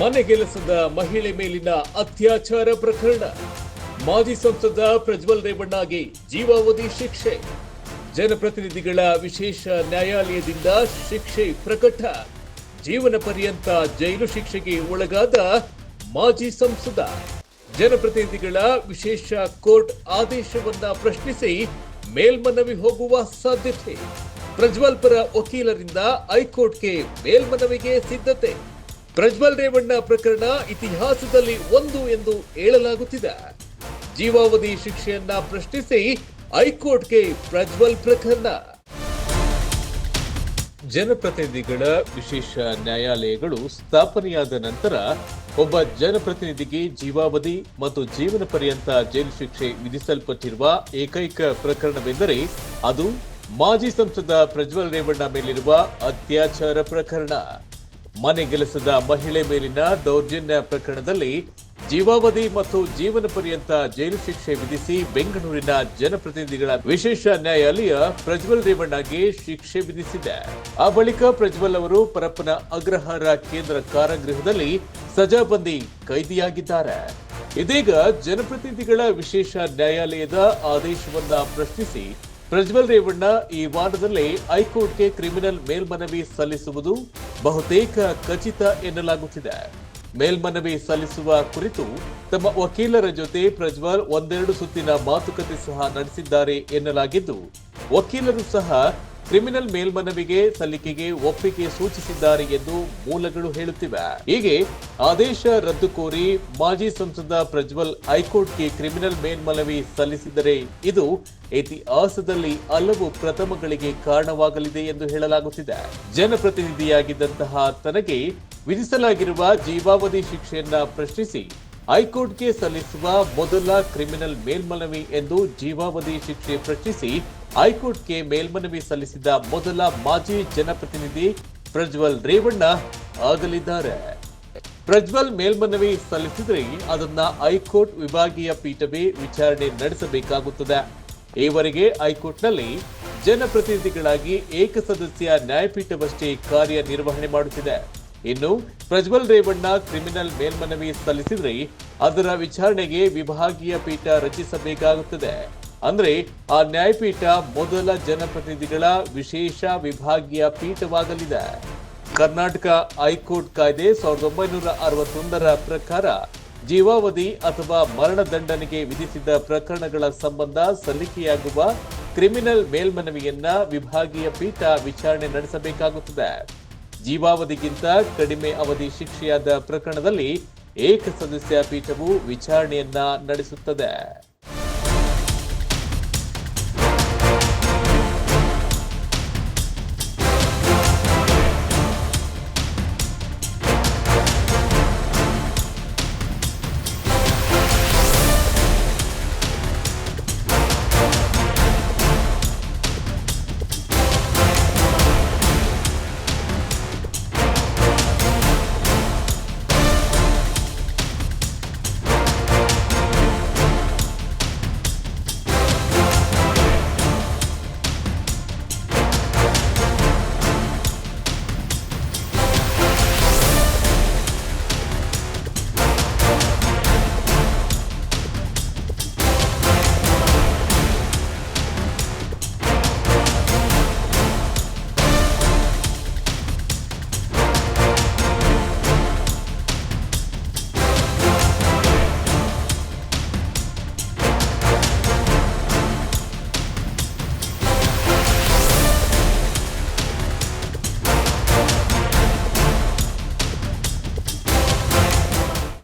ಮನೆಗೆಲಸದ ಮಹಿಳೆ ಮೇಲಿನ ಅತ್ಯಾಚಾರ ಪ್ರಕರಣ. ಮಾಜಿ ಸಂಸದ ಪ್ರಜ್ವಲ್ ರೇವಣ್ಣಗೆ ಜೀವಾವಧಿ ಶಿಕ್ಷೆ. ಜನಪ್ರತಿನಿಧಿಗಳ ವಿಶೇಷ ನ್ಯಾಯಾಲಯದಿಂದ ಶಿಕ್ಷೆ ಪ್ರಕಟ. ಜೀವನ ಪರ್ಯಂತ ಜೈಲು ಶಿಕ್ಷೆಗೆ ಒಳಗಾದ ಮಾಜಿ ಸಂಸದ. ಜನಪ್ರತಿನಿಧಿಗಳ ವಿಶೇಷ ಕೋರ್ಟ್ ಆದೇಶವನ್ನ ಪ್ರಶ್ನಿಸಿ ಮೇಲ್ಮನವಿ ಹೋಗುವ ಸಾಧ್ಯತೆ. ಪ್ರಜ್ವಲ್ ಪರ ವಕೀಲರಿಂದ ಹೈಕೋರ್ಟ್ಗೆ ಮೇಲ್ಮನವಿಗೆ ಸಿದ್ಧತೆ. ಪ್ರಜ್ವಲ್ ರೇವಣ್ಣ ಪ್ರಕರಣ ಇತಿಹಾಸದಲ್ಲಿ ಒಂದು ಎಂದು ಹೇಳಲಾಗುತ್ತಿದೆ. ಜೀವಾವಧಿ ಶಿಕ್ಷೆಯನ್ನ ಪ್ರಶ್ನಿಸಿ ಹೈಕೋರ್ಟ್ಗೆ ಪ್ರಜ್ವಲ್ ಪ್ರಕರಣ. ಜನಪ್ರತಿನಿಧಿಗಳ ವಿಶೇಷ ನ್ಯಾಯಾಲಯಗಳು ಸ್ಥಾಪನೆಯಾದ ನಂತರ ಒಬ್ಬ ಜನಪ್ರತಿನಿಧಿಗೆ ಜೀವಾವಧಿ ಮತ್ತು ಜೀವನ ಪರ್ಯಂತ ಜೈಲು ಶಿಕ್ಷೆ ವಿಧಿಸಲ್ಪಟ್ಟಿರುವ ಏಕೈಕ ಪ್ರಕರಣವೆಂದರೆ ಅದು ಮಾಜಿ ಸಂಸದ ಪ್ರಜ್ವಲ್ ರೇವಣ್ಣ ಮೇಲಿರುವ ಅತ್ಯಾಚಾರ ಪ್ರಕರಣ. ಮನೆಗೆಲಸದ ಮಹಿಳೆ ಮೇಲಿನ ದೌರ್ಜನ್ಯ ಪ್ರಕರಣದಲ್ಲಿ ಜೀವಾವಧಿ ಮತ್ತು ಜೀವನ ಪರ್ಯಂತ ಜೈಲು ಶಿಕ್ಷೆ ವಿಧಿಸಿ ಬೆಂಗಳೂರಿನ ಜನಪ್ರತಿನಿಧಿಗಳ ವಿಶೇಷ ನ್ಯಾಯಾಲಯ ಪ್ರಜ್ವಲ್ ರೇವಣ್ಣಗೆ ಶಿಕ್ಷೆ ವಿಧಿಸಿದೆ. ಆ ಬಳಿಕ ಪ್ರಜ್ವಲ್ ಅವರು ಪರಪ್ಪನ ಅಗ್ರಹಾರ ಕೇಂದ್ರ ಕಾರಾಗೃಹದಲ್ಲಿ ಸಜಾಬಂದಿ ಕೈದಿಯಾಗಿದ್ದಾರೆ. ಇದೀಗ ಜನಪ್ರತಿನಿಧಿಗಳ ವಿಶೇಷ ನ್ಯಾಯಾಲಯದ ಆದೇಶವನ್ನ ಪ್ರಶ್ನಿಸಿ ಪ್ರಜ್ವಲ್ ರೇವಣ್ಣ ಈ ವಾರದಲ್ಲೇ ಹೈಕೋರ್ಟ್ಗೆ ಕ್ರಿಮಿನಲ್ ಮೇಲ್ಮನವಿ ಸಲ್ಲಿಸುವುದು ಬಹುತೇಕ ಖಚಿತ ಎನ್ನಲಾಗುತ್ತಿದೆ. ಮೇಲ್ಮನವಿ ಸಲ್ಲಿಸುವ ಕುರಿತು ತಮ್ಮ ವಕೀಲರ ಜೊತೆ ಪ್ರಜ್ವಲ್ ಒಂದೆರಡು ಸುತ್ತಿನ ಮಾತುಕತೆ ಸಹ ನಡೆಸಿದ್ದಾರೆ ಎನ್ನಲಾಗಿದ್ದು, ವಕೀಲರು ಸಹ ಕ್ರಿಮಿನಲ್ ಮೇಲ್ಮನವಿಗೆ, ಸಲ್ಲಿಕೆಗೆ ಒಪ್ಪಿಗೆ ಸೂಚಿಸಿದ್ದಾರೆ ಎಂದು ಮೂಲಗಳು ಹೇಳುತ್ತಿವೆ. ಹೀಗೆ ಆದೇಶ ರದ್ದು ಕೋರಿ ಮಾಜಿ ಸಂಸದ ಪ್ರಜ್ವಲ್ ಹೈಕೋರ್ಟ್ಗೆ ಕ್ರಿಮಿನಲ್ ಮೇಲ್ಮನವಿ ಸಲ್ಲಿಸಿದರೆ ಇದು ಇತಿಹಾಸದಲ್ಲಿ ಹಲವು ಪ್ರಥಮಗಳಿಗೆ ಕಾರಣವಾಗಲಿದೆ ಎಂದು ಹೇಳಲಾಗುತ್ತಿದೆ. ಜನಪ್ರತಿನಿಧಿಯಾಗಿದ್ದಂತಹ ತನಗೆ ವಿಧಿಸಲಾಗಿರುವ ಜೀವಾವಧಿ ಶಿಕ್ಷೆಯನ್ನ ಪ್ರಶ್ನಿಸಿ ಹೈಕೋರ್ಟ್ಗೆ ಸಲ್ಲಿಸುವ ಮೊದಲ ಕ್ರಿಮಿನಲ್ ಮೇಲ್ಮನವಿ ಎಂದು ಜೀವಾವಧಿ ಶಿಕ್ಷೆ ಪ್ರಶ್ನಿಸಿ ಹೈಕೋರ್ಟ್ಗೆ ಮೇಲ್ಮನವಿ ಸಲ್ಲಿಸಿದ ಮೊದಲ ಮಾಜಿ ಜನಪ್ರತಿನಿಧಿ ಪ್ರಜ್ವಲ್ ರೇವಣ್ಣ ಆಗಲಿದ್ದಾರೆ ಪ್ರಜ್ವಲ್ ಮೇಲ್ಮನವಿ ಸಲ್ಲಿಸಿದರೆ ಅದನ್ನ ಹೈಕೋರ್ಟ್ ವಿಭಾಗೀಯ ಪೀಠವೇ ವಿಚಾರಣೆ ನಡೆಸಬೇಕಾಗುತ್ತದೆ. ಈವರೆಗೆ ಹೈಕೋರ್ಟ್ನಲ್ಲಿ ಜನಪ್ರತಿನಿಧಿಗಳಾಗಿ ಏಕಸದಸ್ಯ ನ್ಯಾಯಪೀಠವಷ್ಟೇ ಕಾರ್ಯನಿರ್ವಹಣೆ ಮಾಡುತ್ತಿದೆ. ಇನ್ನು ಪ್ರಜ್ವಲ್ ರೇವಣ್ಣ ಕ್ರಿಮಿನಲ್ ಮೇಲ್ಮನವಿ ಸಲ್ಲಿಸಿದರೆ ಅದರ ವಿಚಾರಣೆಗೆ ವಿಭಾಗೀಯ ಪೀಠ ರಚಿಸಬೇಕಾಗುತ್ತದೆ. ಅಂದ್ರೆ ಆ ನ್ಯಾಯಪೀಠ ಮೊದಲ ಜನಪ್ರತಿನಿಧಿಗಳ ವಿಶೇಷ ವಿಭಾಗೀಯ ಪೀಠವಾಗಲಿದೆ. ಕರ್ನಾಟಕ ಹೈಕೋರ್ಟ್ ಕಾಯ್ದೆ ಸಾವಿರದ ಒಂಬೈನೂರ ಅರವತ್ತೊಂದರ ಪ್ರಕಾರ ಜೀವಾವಧಿ ಅಥವಾ ಮರಣದಂಡನೆಗೆ ವಿಧಿಸಿದ ಪ್ರಕರಣಗಳ ಸಂಬಂಧ ಸಲ್ಲಿಕೆಯಾಗುವ ಕ್ರಿಮಿನಲ್ ಮೇಲ್ಮನವಿಯನ್ನ ವಿಭಾಗೀಯ ಪೀಠ ವಿಚಾರಣೆ ನಡೆಸಬೇಕಾಗುತ್ತದೆ. ಜೀವಾವಧಿಗಿಂತ ಕಡಿಮೆ ಅವಧಿ ಶಿಕ್ಷೆಯಾದ ಪ್ರಕರಣದಲ್ಲಿ ಏಕಸದಸ್ಯ ಪೀಠವು ವಿಚಾರಣೆಯನ್ನ ನಡೆಸುತ್ತದೆ.